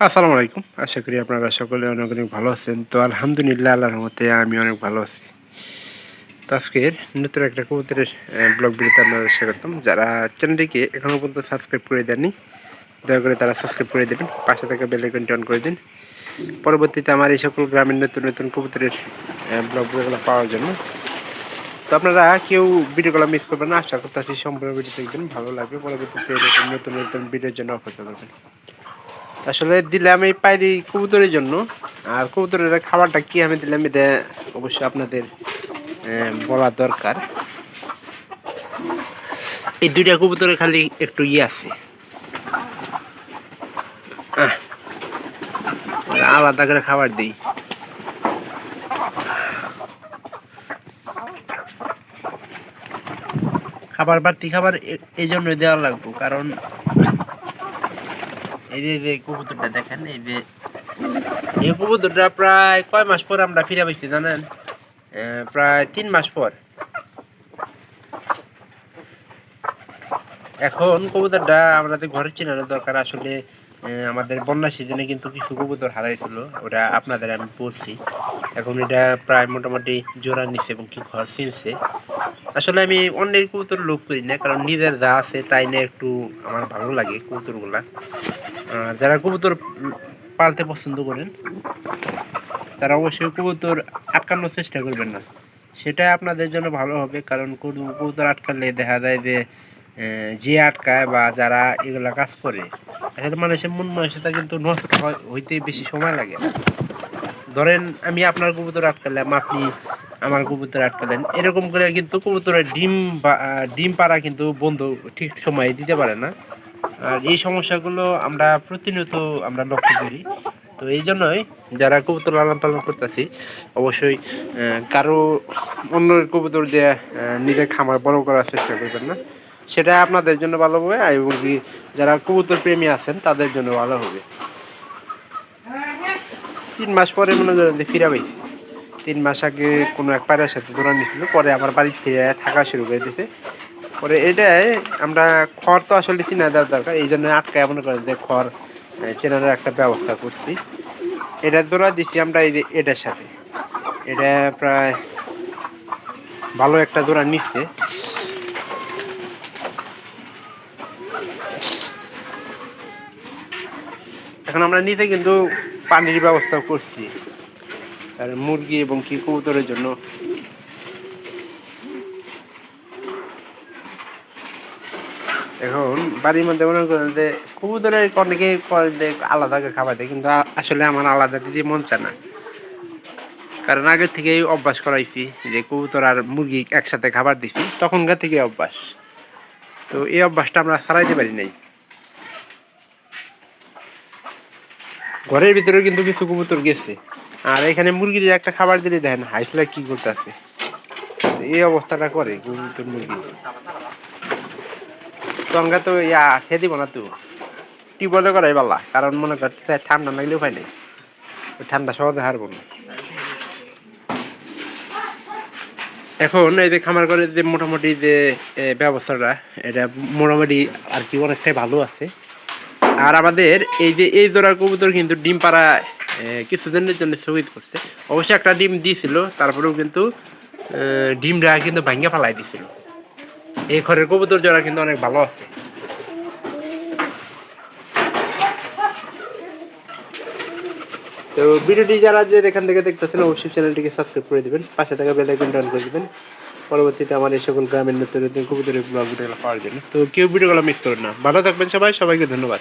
আসসালামু আলাইকুম। আশা করি আপনারা সকলে অনেক অনেক ভালো আছেন। তো আলহামদুলিল্লাহ, আল্লাহর রহমতে আমি অনেক ভালো আছি। তো আজকের নতুন একটা কবুতরের ব্লগ ভিডিওতে আপনাদের স্বাগতম। যারা চ্যানেলটিকে এখনও পর্যন্ত সাবস্ক্রাইব করে দেননি, দয়া করে তারা সাবস্ক্রাইব করে দেবেন, পাশে থাকা বেল আইকনটি অন করে দিন। পরবর্তীতে আমার এই সকল গ্রামের নতুন নতুন কবুতরের ব্লগ ভিডিওগুলো পাওয়ার জন্য। তো আপনারা কেউ ভিডিওগুলো মিস করবেন না, আশা করতে সম্পূর্ণ ভিডিও দেখবেন, ভালো লাগবে। পরবর্তীতে নতুন নতুন ভিডিওর জন্য অপেক্ষা করবেন। আসলে দিলাম এই পাইরি কবুতরের জন্য। আর কবুতরের খাবারটা কি আমি দিলাম, এটা অবশ্যই আপনাদের বলা দরকার। এই দুইটা কবুতরে খালি একটু ইয়ে আছে। আলাদা করে খাবার দিই। খাবার বাড়তি খাবার এই জন্যই দেওয়া লাগবো, কারণ এই কবুতরটা প্রায় কয় মাস পর আমরা ফিরে পাইছি জানেন? প্রায় তিন মাস পর। এখন কবুতরটা আমাদের ঘরে চেনানোর দরকার, আসলে আমাদের বন্যা সিজনে কিন্তু কিছু কবুতর হারাইছিল, ওটা আপনাদের আমি বলছি। এখন এটা প্রায় মোটামুটি জোড়া নিচ্ছে এবং কি ঘর চিনছে। আসলে আমি অন্যের কবুতর লোভ করি না, কারণ নিজের যা আছে তাই না একটু আমার ভালো লাগে কবুতরগুলা। যারা কবুতর পালতে পছন্দ করেন, তারা অবশ্যই কবুতর আটকানোর চেষ্টা করবেন না। সেটা আপনাদের জন্য ভালো হবে, কারণ কবু- কবুতর আটকালে দেখা যায় যে যে আটকায় বা যারা এগুলা কাজ করে আসলে মানুষের মন মানসিকতা কিন্তু নষ্ট হইতে বেশি সময় লাগে। ধরেন আমি আপনার কবুতর আটকালাম, আপনি আমার কবুতর আটকালেন। এরকম করে কিন্তু কবুতরের ডিম বা- ডিম পাড়া কিন্তু বন্ধ ঠিক সময়ে দিতে পারে না। আর এই সমস্যাগুলো আমরা প্রতিনিয়ত আমরা লক্ষ্য করি। তো এই জন্যই যারা কবুতর লালন পালন করতেছি, অবশ্যই কারও অন্য কবুতর দিয়ে নিজের খামার বড় করার চেষ্টা করবেন না। সেটা আপনাদের জন্য ভালো হবে, এবং যারা কবুতর প্রেমী আছেন, তাদের জন্য ভালো হবে। তিন মাস পরে মনে করেন যে ফিরা পাইছি। তিন মাস আগে কোনো এক পাড়ার সাথে ধরা নিয়েছিল পরে আমার বাড়ির থেকে থাকা শুরু করে দিতে পরে এটাই আমরা খড় তো আসলে চিনা দেওয়ার দরকার, এই জন্য আটকায় মনে করেন যে খড় চেনার একটা ব্যবস্থা করছি। এটা ধরা দিচ্ছি আমরা এই এটার সাথে। এটা প্রায় ভালো একটা জোড়া নিচ্ছে। এখন আমরা নিতে কিন্তু পানির ব্যবস্থা করছি। আর মুরগি এবং কি কবুতরের জন্য। এখন বাড়ির মধ্যে মনে করেন যে কবুতরের অনেকে আলাদা করে খাবার দেয়, কিন্তু আসলে আমার আলাদা দিতে মন চায় না। কারণ আগের থেকেই অভ্যাস করাইছি যে কবুতর আর মুরগি একসাথে খাবার দিছি, তখনকার থেকে অভ্যাস। তো এই অভ্যাসটা আমরা সারাইতে পারি নাই। ঘরের ভিতরে কিন্তু কিছু কবুতর গেছে। আর এখানে মুরগির একটা খাবার দিলে দেখেন, হাইসলা কি করতে আছে এই অবস্থাটা করে কবুতর মুরগি। তো আমরা তো ইয়া খেয়ে দিব না তো। টিউবওয়েলে করাই পাল্লা কারণ মনে করতে ঠান্ডা লাগলেও পাই নাই। ঠান্ডা সহজে হারবো না। এখন এই যে খামার করে যে মোটামুটি যে ব্যবস্থাটা, এটা মোটামুটি আর কি অনেকটাই ভালো আছে। আর আমাদের এই যে এই জোড়ার কবুতর কিন্তু ডিম পাড়া কিছুদিনের জন্য স্থগিত করছে। অবশ্যই একটা ডিম দিয়েছিল তারপরেও কিন্তু ডিমটা কিন্তু ভাঙ্গা ফেলাই দিছিল। এই ঘরের কবুতর জোড়া কিন্তু অনেক ভালো আছে। তো ভিডিওটি যারা যে এখান থেকে দেখতেছেন, অবশ্যই চ্যানেলটিকে সাবস্ক্রাইব করে দিবেন, পাশে থাকা বেল আইকনটা অন করে দিবেন। পরবর্তীতে আমার এই সকল গ্রামের নতুন নতুন কবুতরের পাওয়ার জন্য। তো কেউ ভিডিওগুলো মিস করবেন না। ভালো থাকবেন সবাই, সবাইকে ধন্যবাদ।